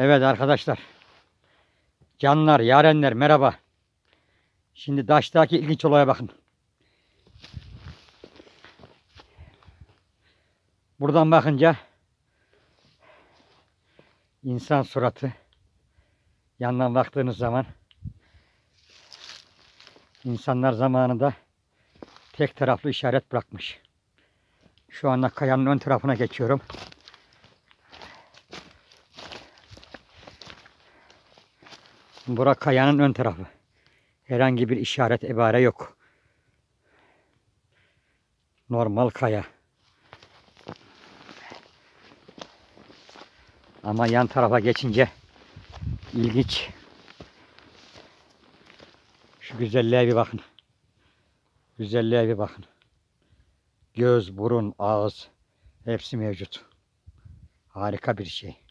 Evet arkadaşlar. Canlar, yarenler merhaba. Şimdi Daş'taki ilginç olaya bakın. Buradan bakınca insan suratı yandan baktığınız zaman insanlar zamanında tek taraflı işaret bırakmış. Şu anda kayanın ön tarafına geçiyorum. Bura kayanın ön tarafı. Herhangi bir işaret ebare yok. Normal kaya. Ama yan tarafa geçince ilginç. Şu güzelliğe bir bakın. Güzelliğe bir bakın. Göz, burun, ağız hepsi mevcut. Harika bir şey.